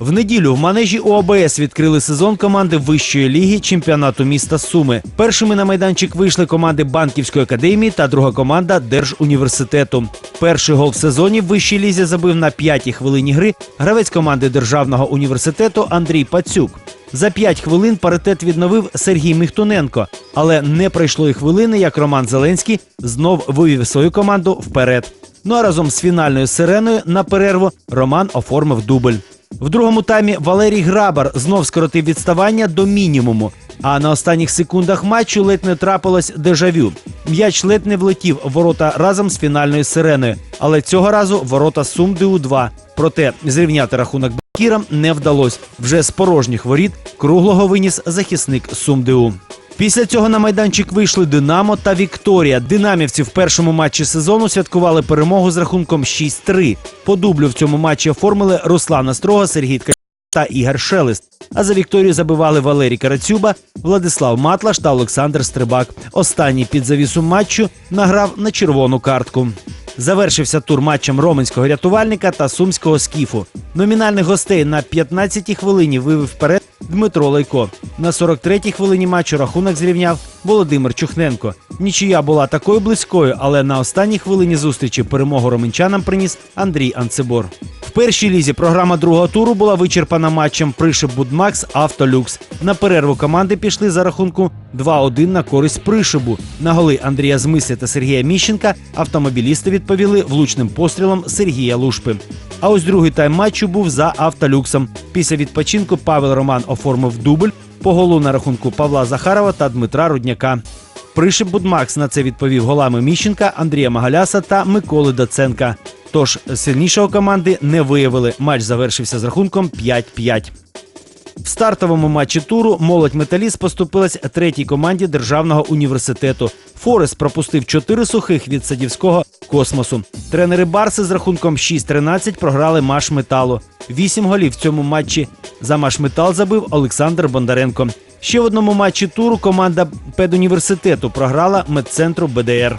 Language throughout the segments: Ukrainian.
В неділю в манежі ОАБС відкрили сезон команди вищої ліги чемпіонату міста Суми. Першими на майданчик вийшли команди Банківської академії та друга команда Держуніверситету. Перший гол в сезоні в вищій лізі забив на п'ятій хвилині гри гравець команди Державного університету Андрій Пацюк. За п'ять хвилин паритет відновив Сергій Міхтуненко, але не пройшло і хвилини, як Роман Зеленський знов вивів свою команду вперед. Ну а разом з фінальною сиреною на перерву Роман оформив дубль. В другому таймі Валерій Грабар знов скоротив відставання до мінімуму. А на останніх секундах матчу ледь не трапилось дежавю. М'яч ледь не влетів в ворота разом з фінальною сиреною, але цього разу ворота Сумдиу 2 Проте зрівняти рахунок Бакірам не вдалося. Вже з порожніх воріт круглого виніс захисник Сумдиу. Після цього на майданчик вийшли Динамо та Вікторія. Динамівці в першому матчі сезону святкували перемогу з рахунком 6-3. По дублю в цьому матчі оформили Руслана Строга, Сергій Ткаченко та Ігор Шелест. А за Вікторію забивали Валерій Карацюба, Владислав Матлаш та Олександр Стрибак. Останній під завісу матчу награв на червону картку. Завершився тур матчем роменського рятувальника та сумського скіфу. Номінальних гостей на 15-й хвилині вивів вперед Дмитро Лайко. На 43-й хвилині матчу рахунок зрівняв Володимир Чухненко. Нічия була такою близькою, але на останній хвилині зустрічі перемогу роменчанам приніс Андрій Анцебор. В першій лізі програма другого туру була вичерпана матчем Пришиб Будмакс Автолюкс. На перерву команди пішли за рахунку 2-1 на користь Пришибу. На голи Андрія Змисля та Сергія Міщенка автомобілісти відповіли влучним пострілом Сергія Лушпи. А ось другий тайм матчу був за автолюксом. Після відпочинку Павел Роман оформив дубль по голу на рахунку Павла Захарова та Дмитра Рудняка. Пришиб Будмакс на це відповів голами Міщенка, Андрія Магаляса та Миколи Доценка. Тож сильнішого команди не виявили. Матч завершився з рахунком 5-5. В стартовому матчі туру молодь металіст поступилась третій команді державного університету. Форест пропустив чотири сухих від садівського космосу. Тренери Барси з рахунком 6-13 програли Маш Металу. Вісім голів в цьому матчі за Маш Метал забив Олександр Бондаренко. Ще в одному матчі туру команда педуніверситету програла медцентру БДР.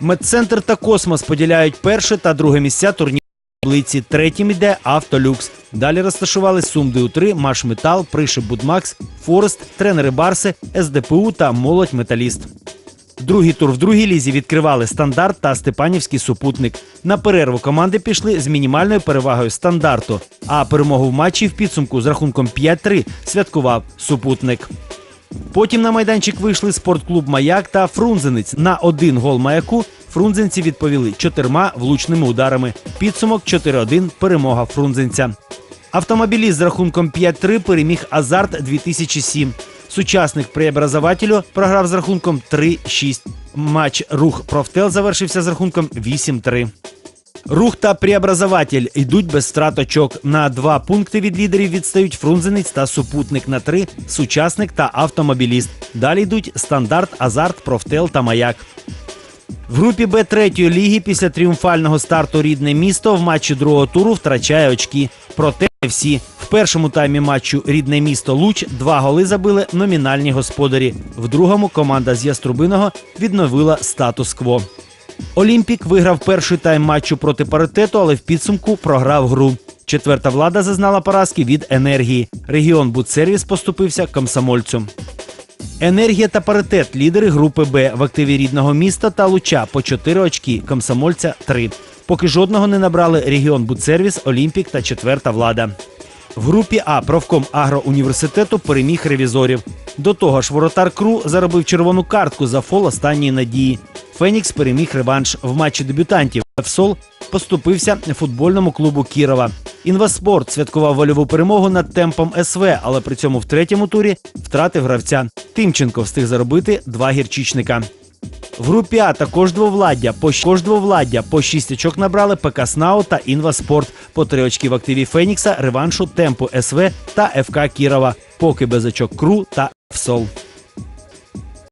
Медцентр та Космос поділяють перше та друге місця турніру таблиці. Третім іде Автолюкс. Далі розташували Сумдиу 3 Маш Метал, Пришиб Будмакс, Форест, тренери Барси, СДПУ та Молодь Металіст. Другий тур в другій лізі відкривали стандарт та Степанівський супутник. На перерву команди пішли з мінімальною перевагою стандарту. А перемогу в матчі в підсумку з рахунком 5-3 святкував супутник. Потім на майданчик вийшли спортклуб Маяк та Фрунзенець. На один гол маяку фрунзенці відповіли чотирма влучними ударами. Підсумок 4-1 перемога фрунзенця. Автомобіліст з рахунком 5-3 переміг Азарт 2007. Сучасник преобразователю програв з рахунком 3-6. Матч рух Профтел завершився з рахунком 8-3. Рух та преобразователь йдуть без втрат очок. На два пункти від лідерів відстають Фрунзенець та супутник на три, сучасник та автомобіліст. Далі йдуть стандарт, азарт, профтел та маяк. В групі Б третьої ліги після тріумфального старту рідне місто в матчі другого туру втрачає очки. Проте не всі. В першому таймі матчу рідне місто Луч два голи забили номінальні господарі. В другому команда з Яструбиного відновила статус-кво. Олімпік виграв перший тайм матчу проти паритету, але в підсумку програв гру. Четверта влада зазнала поразки від енергії. Регіон Будсервіс поступився комсомольцю. Енергія та паритет лідери групи Б в активі рідного міста та Луча по 4 очки, комсомольця 3. Поки жодного не набрали регіон Будсервіс, Олімпік та четверта влада. В групі А профком агроуніверситету переміг ревізорів. До того ж, воротар Кру заробив червону картку за фол останньої надії. Фенікс переміг реванш в матчі дебютантів. ФСОЛ поступився футбольному клубу Кірова. Інваспорт святкував вольову перемогу над темпом СВ, але при цьому в третьому турі втратив гравця. Тимченко встиг заробити два гірчичника. В групі А також двовладдя. По також двовладдя по шість очок набрали ПК СНАУ та Інваспорт. По три очки в активі Фенікса, реваншу темпу СВ та ФК Кірова. Поки без очок Кру та ФСОЛ.